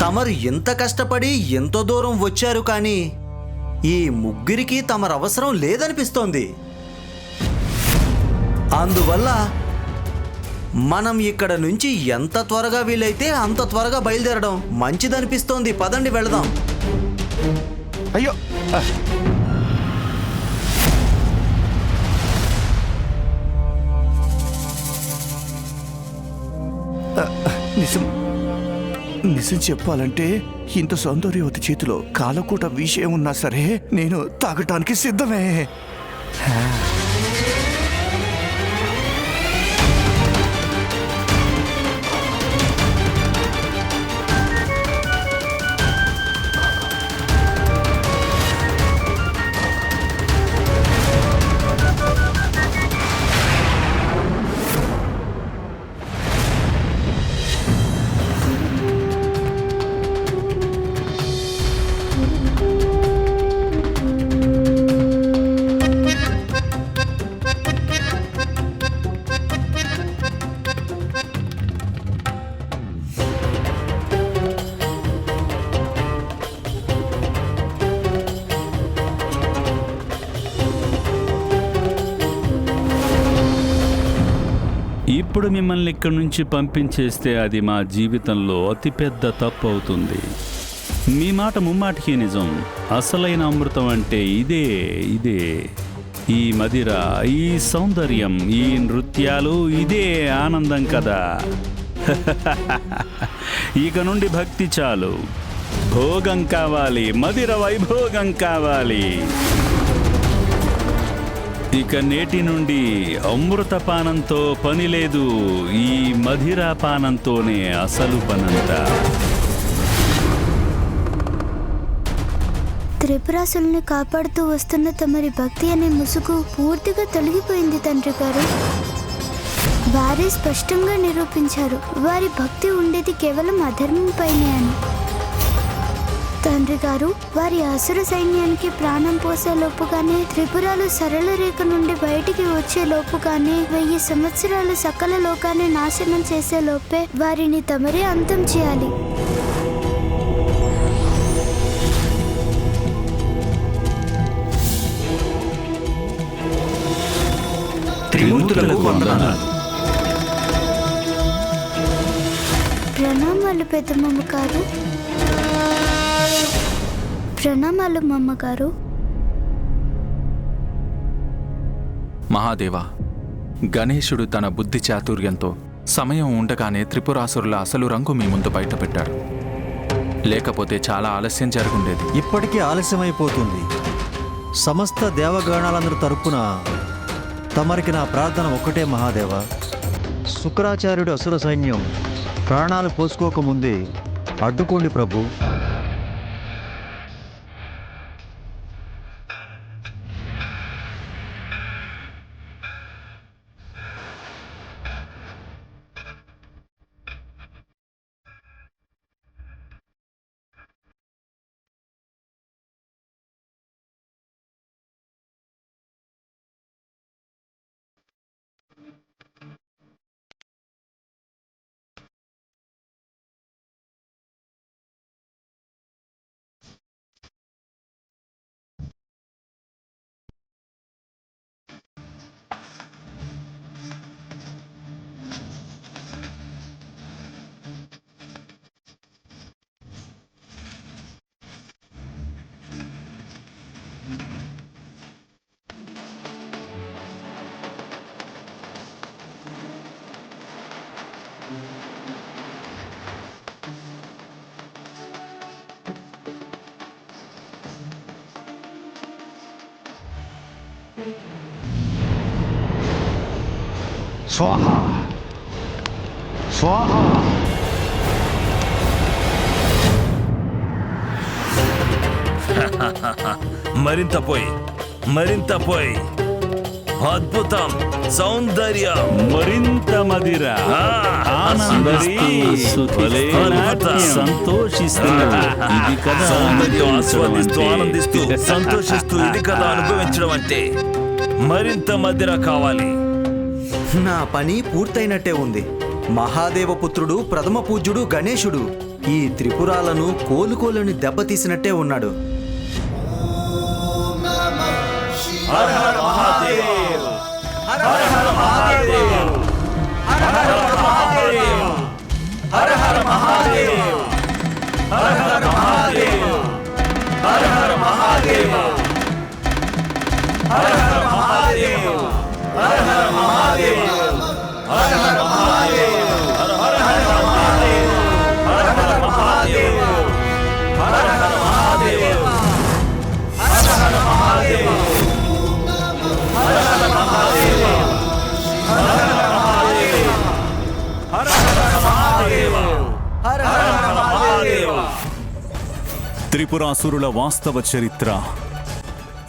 తమరు ఎంత కష్టపడి ఎంతో దూరం వచ్చారు కానీ ఈ ముగ్గురికి తమరు అవసరం లేదనిపిస్తోంది. అందువల్ల మనం ఇక్కడ నుంచి ఎంత త్వరగా వీలైతే అంత త్వరగా బయలుదేరడం మంచిదనిపిస్తోంది. పదండి వెళదాం. అయ్యో! నిజం. నిజం చెప్పాలంటే ఇంత సౌందర్యవతి చేతిలో కాలకూట విషయం ఉన్నా సరే నేను తాగటానికి సిద్ధమే. ఇప్పుడు మిమ్మల్ని ఇక్కడి నుంచి పంపించేస్తే అది మా జీవితంలో అతిపెద్ద తప్పు అవుతుంది మీ మాట ముమ్మాటికి నిజం. అసలైన అమృతం అంటే ఇదే ఇదే. ఈ మదిర ఈ సౌందర్యం ఈ నృత్యాలు ఇదే ఆనందం కదా. ఇక నుండి భక్తి చాలు. భోగం కావాలి మదిర వైభోగం కావాలి. ఇక నేటి నుండి అమృతపానంతో పని లేదు. ఈ మధిరాపానంతోనే అసలు పనంతా. త్రిపురాసుల్ని కాపాడుతూ వస్తున్న తమరి భక్తి అనే ముసుగు పూర్తిగా తొలగిపోయింది తండ్రి గారు. వారే స్పష్టంగా నిరూపించారు వారి భక్తి ఉండేది కేవలం అధర్మంపైనే అని. తండ్రి గారు వారి అసుర సైన్యానికి ప్రాణం పోసే లోపుగానే త్రిపురాలు సరళ రేఖ నుండి బయటికి వచ్చే లోపుగానే వెయ్యి సంవత్సరాలు సకల లోకాన్ని నాశనం చేసే లోపే వారిని తమరే అంతం చేయాలి. త్రిమూర్తులకు వందనాలు. ప్రణామాలు పెద్దమ్మ గారు. ప్రణామాలు మమ్మ గారు. మహాదేవ గణేశుడు తన బుద్ధి చాతుర్యంతో సమయం ఉండగానే త్రిపురాసురుల అసలు రంగు మీ ముందు బయటపెట్టాడు. లేకపోతే చాలా ఆలస్యం జరుగుండేది. ఇప్పటికీ ఆలస్యమైపోతుంది. సమస్త దేవగణాలందరి తరపున తమరికి నా ప్రార్థన ఒక్కటే మహాదేవ. శుక్రాచార్యుడు అసుర సైన్యం ప్రాణాలు పోసుకోకముందే అడ్డుకోండి ప్రభు. స్వాహ స్వాహ మరింత పోయి మరింత పోయి. అద్భుతం సౌందర్యం. మరింత మదిర సౌందర్యం ఆస్వాదిస్తూ. ఆనందిస్తూ సంతోషిస్తూ ఇది కదా అనుభవించడం అంటే మరింత మదిర కావాలి. నా పని పూర్తయినట్టే ఉంది. మహాదేవపుత్రుడు ప్రథమ పూజ్యుడు గణేశుడు ఈ త్రిపురాలను కోలుకోలని దెబ్బతీసినట్టే ఉన్నాడు. త్రిపురాసురుల వాస్తవ చరిత్ర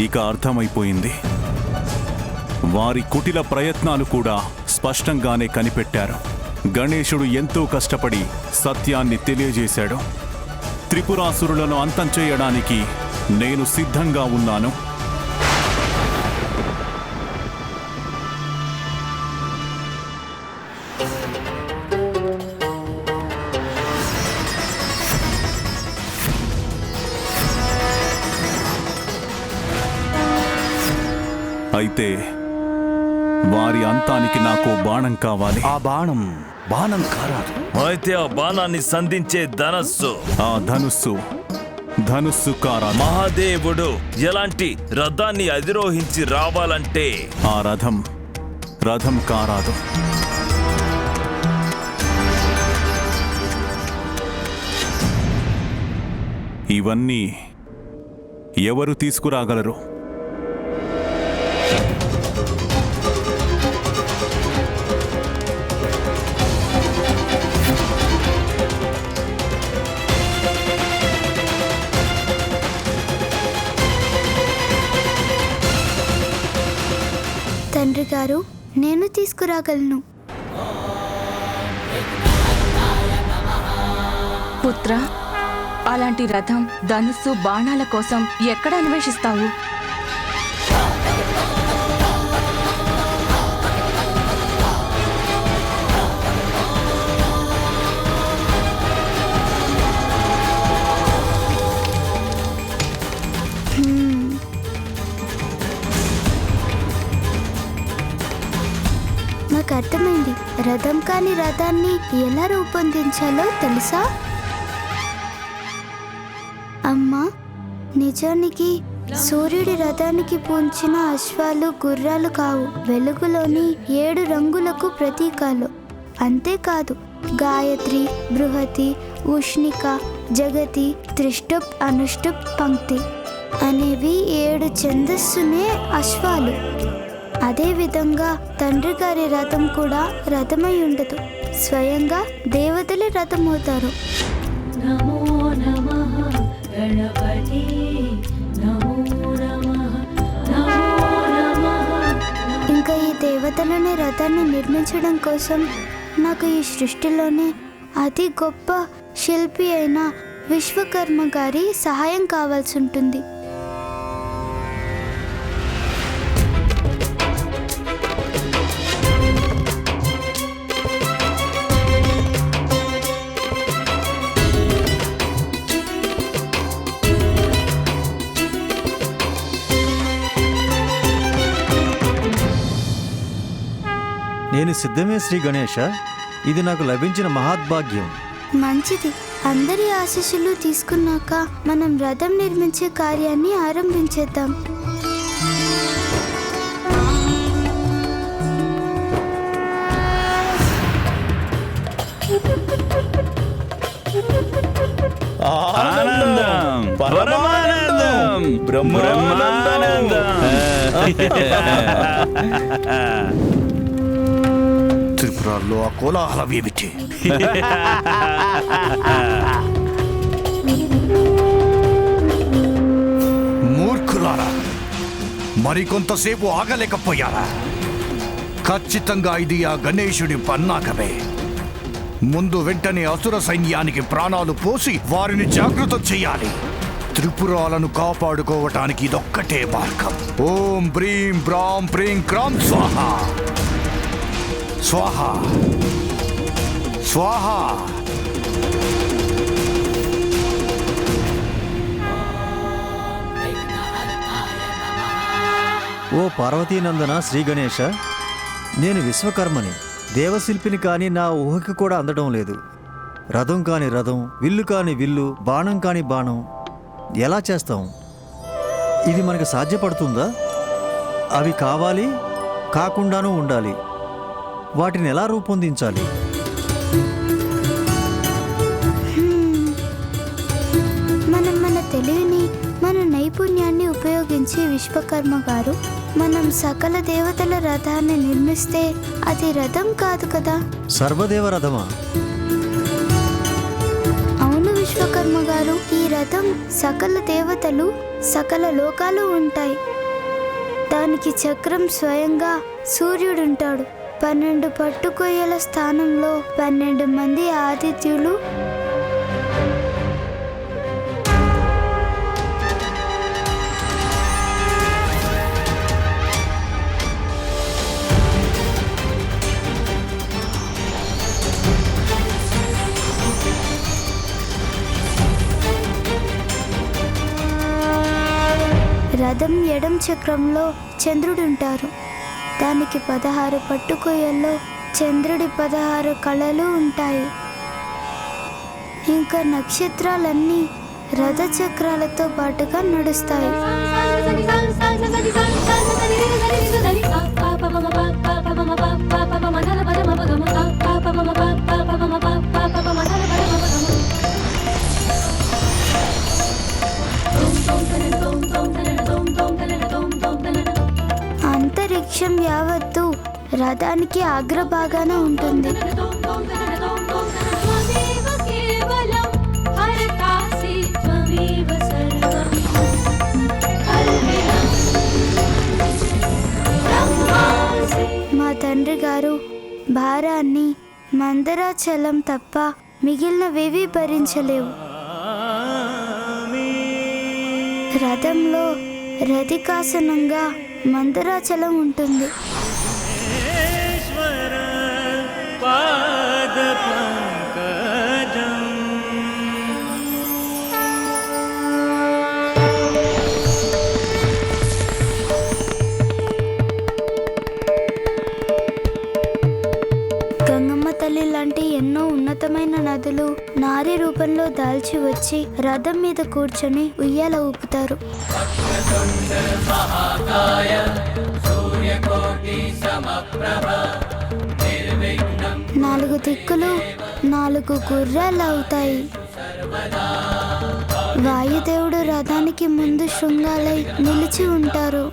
ఇక అర్థమైపోయింది. వారి కుటిల ప్రయత్నాలు కూడా స్పష్టంగానే కనిపెట్టారు. గణేశుడు ఎంతో కష్టపడి సత్యాన్ని తెలియజేశాడు. త్రిపురాసురులను అంతం చేయడానికి నేను సిద్ధంగా ఉన్నాను. అయితే వారి అంతానికి నాకు బాణం కావాలి. ఆ బాణం బాణం కారాదు. అయితే ఆ బాణాన్ని సంధించే ధనస్సు. ఆ ధనుస్సు ధనుస్సు కారా మహాదేవుడు ఎలాంటి రథాన్ని అధిరోహించి రావాలంటే? ఆ రథం రథం కారాదు. ఇవన్నీ ఎవరు తీసుకురాగలరు? గారు నేను తీసుకురాగలను. పుత్ర అలాంటి రథం ధనుస్సు బాణాల కోసం ఎక్కడ అన్వేషిస్తావు? రథం కాని రథాన్ని ఎలా రూపొందించాలో తెలుసా? అమ్మా నిజానికి సూర్యుడి రథానికి పూంచిన అశ్వాలు గుర్రాలు కావు. వెలుగులోని ఏడు రంగులకు ప్రతీకాలు. అంతేకాదు గాయత్రి బృహతి ఉష్ణిక జగతి త్రిష్టుప్ అనుష్టుప్ పంక్తి అనేవి ఏడు ఛందస్సునే అశ్వాలు. అదేవిధంగా తండ్రి గారి రథం కూడా రథమై ఉండదు. స్వయంగా దేవతలే రథమవుతారు. నమో నమః గణపతి. నమో నమః నమో నమః. ఇంకా ఈ దేవతలనే రథాన్ని నిర్మించడం కోసం నాకు ఈ సృష్టిలోనే అతి గొప్ప శిల్పి అయిన విశ్వకర్మ గారి సహాయం కావాల్సి ఉంటుంది. నేను సిద్ధమే శ్రీ గణేష. ఇది నాకు లభించిన మహాద్భాగ్యం. మంచిది. అందరి ఆశీస్సులు తీసుకున్నాక మనం రథం నిర్మించే కార్యాన్ని ఆరంభించేద్దాం. ఆనందం. పరమానందం. బ్రహ్మానందం. త్రిపురాల్లో ఆ కోలాహలం ఏమిటి? మూర్ఖులారా మరికొంతసేపు ఆగలేకపోయారా? ఖచ్చితంగా ఇది ఆ గణేశుడి పన్నాకమే ముందు వెంటనే అసుర సైన్యానికి ప్రాణాలు పోసి వారిని జాగృతం చేయాలి. త్రిపురాలను కాపాడుకోవటానికి ఇదొక్కటే మార్గం. ఓం బ్రీం బ్రాం ప్రీం క్రాం స్వాహ! స్వాహ. స్వాహ. ఓ పార్వతీనందన శ్రీ గణేష నేను విశ్వకర్మని. దేవశిల్పిని కానీ నా ఊహకి కూడా అందడం లేదు. రథం కాని రథం విల్లు కాని విల్లు బాణం కాని బాణం. ఎలా చేస్తాం? ఇది మనకు సాధ్యపడుతుందా? అవి కావాలి కాకుండానూ ఉండాలి. వాటిని ఎలా రూపొందించాలి? మనం మన తెలివిని మన నైపుణ్యాన్ని ఉపయోగించి విశ్వకర్మ గారు మనం సకల దేవతల రథాన్ని నిర్మిస్తే అది రథం కాదు కదా? సర్వదేవ రథమా? అవును విశ్వకర్మ గారు ఈ రథం సకల దేవతలు సకల లోకాలు ఉంటాయి. దానికి చక్రం స్వయంగా సూర్యుడుంటాడు. పన్నెండు పట్టుకొయ్యల స్థానంలో పన్నెండు మంది ఆతిథ్యులు. రథం ఎడం చక్రంలో చంద్రుడుంటారు. దానికి పదహారు పట్టుకొయ్యల్లో చంద్రుడి పదహారు కళలు ఉంటాయి. ఇంకా నక్షత్రాలన్నీ రథ చక్రాలతో పాటుగా నడుస్తాయి. వృక్షం యావత్తు రథానికి అగ్రభాగాన ఉంటుంది. మా తండ్రి గారు భారాన్ని మందరాచలం తప్ప మిగిలినవేవీ భరించలేవు. రథంలో రథికాసనంగా మందరాచలం ఉంటుంది. పాద వచ్చి రథం మీద కూర్చొని ఉయ్యాల ఊపుతారు. నాలుగు దిక్కులు నాలుగు గుర్రాలు అవుతాయి. వాయుదేవుడు రథానికి ముందు శృంగాలై నిలిచి ఉంటారు.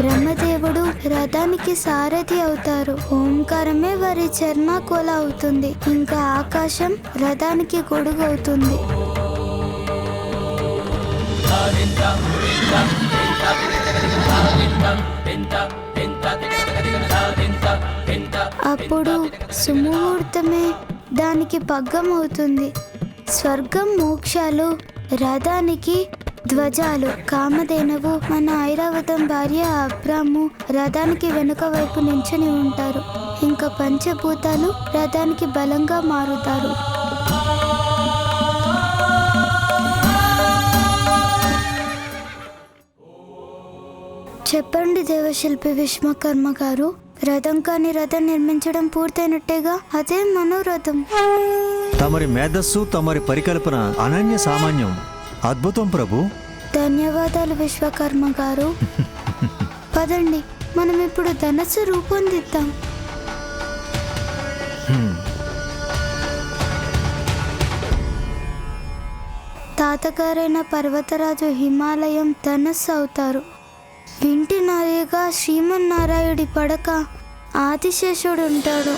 బ్రహ్మదేవుడు రథానికి సారథి అవుతారు. ఓంకారమే వారి చర్మాకోల అవుతుంది. ఇంకా ఆకాశం రథానికి గొడుగు అవుతుంది. అప్పుడు సుముహూర్తమే దానికి పగ్గం అవుతుంది స్వర్గం మోక్షాలు రథానికి ధ్వజాలు కామధేనువు మన ఐరావతం భార్య అబ్రాము రథానికి వెనుక వైపు నించుని ఉంటారు. ఇంకా పంచభూతాలు రథానికి బలంగా మారుతారు. చెప్పండి దేవశిల్పి విశ్వకర్మ గారు రథం కాని రథం నిర్మించడం పూర్తయినట్టేగా అదే మనోరథం. తమరి మేధస్సు తమరి పరికల్పన అనన్య సామాన్యం. అద్భుతం ప్రభు. ధన్యవాదాలు విశ్వకర్మ గారు. పదండి మనం ఇప్పుడు ధనస్సు రూపొందిద్దాం. తాతగారైన పర్వతరాజు హిమాలయం ధనస్సు అవుతారు. ఇంటి వింటున్నారేగా? శ్రీమన్నారాయుడి పడక. ఆదిశేషుడు ఉంటాడు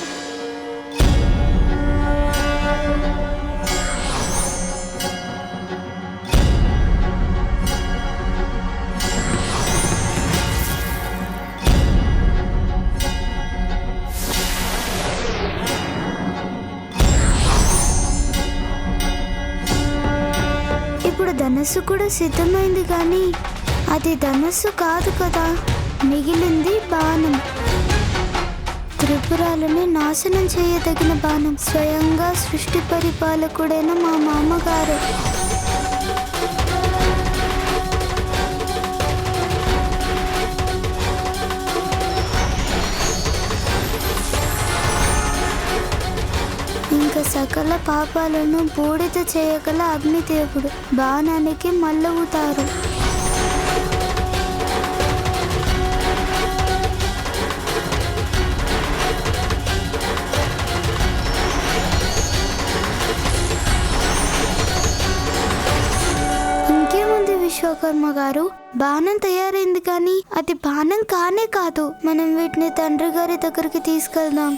ఇప్పుడు ధనస్సు కూడా సిద్ధమైంది కానీ అది ధనస్సు కాదు కదా. మిగిలింది బాణం. త్రిపురాలను నాశనం చేయదగిన బాణం. స్వయంగా సృష్టి పరిపాలకుడైన మా మామగారు. ఇంకా సకల పాపాలను బూడిద చేయగల అగ్నిదేవుడు. బాణానికి మల్లవుతారు. విశ్వకర్మ గారు బాణం తయారైంది కానీ అది బాణం కానే కాదు. మనం వీటిని తండ్రి గారి దగ్గరికి తీసుకెళ్దాం.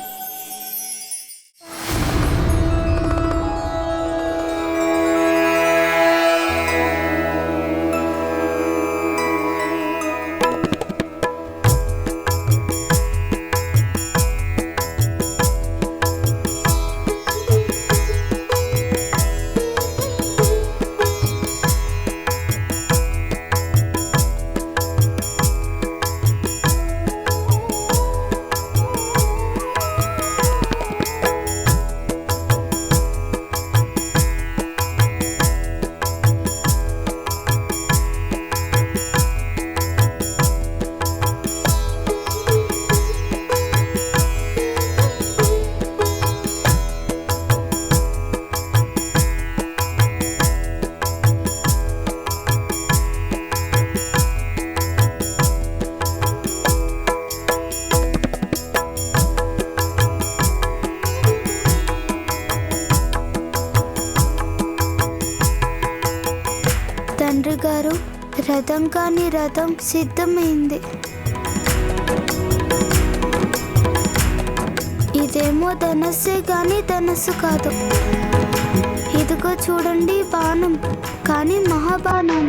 రథం కాని రథం సిద్ధమైంది. ఇదేమో ధనస్సే కానీ ధనస్సు కాదు. ఇదిగో చూడండి బాణం కానీ మహాబాణం.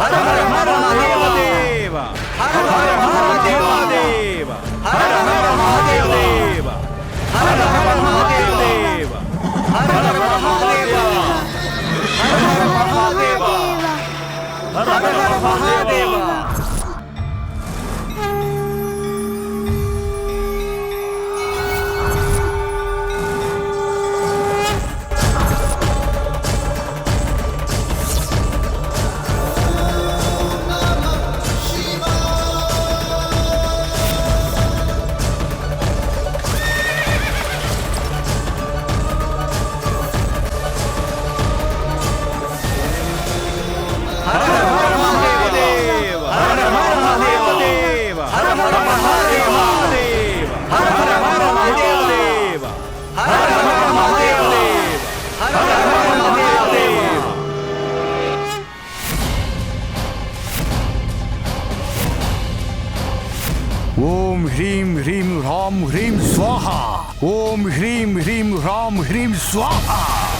हर हर हर महादेव हर हर महादेव देव हर हर महादेव देव हर हर महादेव देव हर हर महादेव हर हर महादेव हर हर महादेव రాం హ్రీం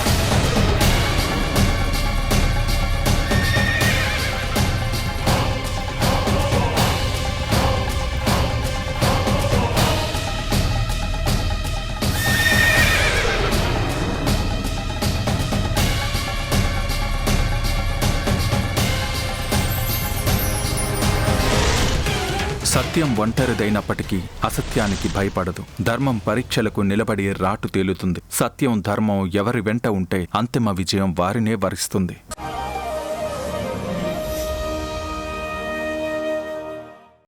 సత్యం ఒంటరిదైనప్పటికీ అసత్యానికి భయపడదు. ధర్మం పరీక్షలకు నిలబడి రాటు తేలుతుంది. సత్యం ధర్మం ఎవరి వెంట ఉంటే అంతిమ విజయం వారినే వరిస్తుంది.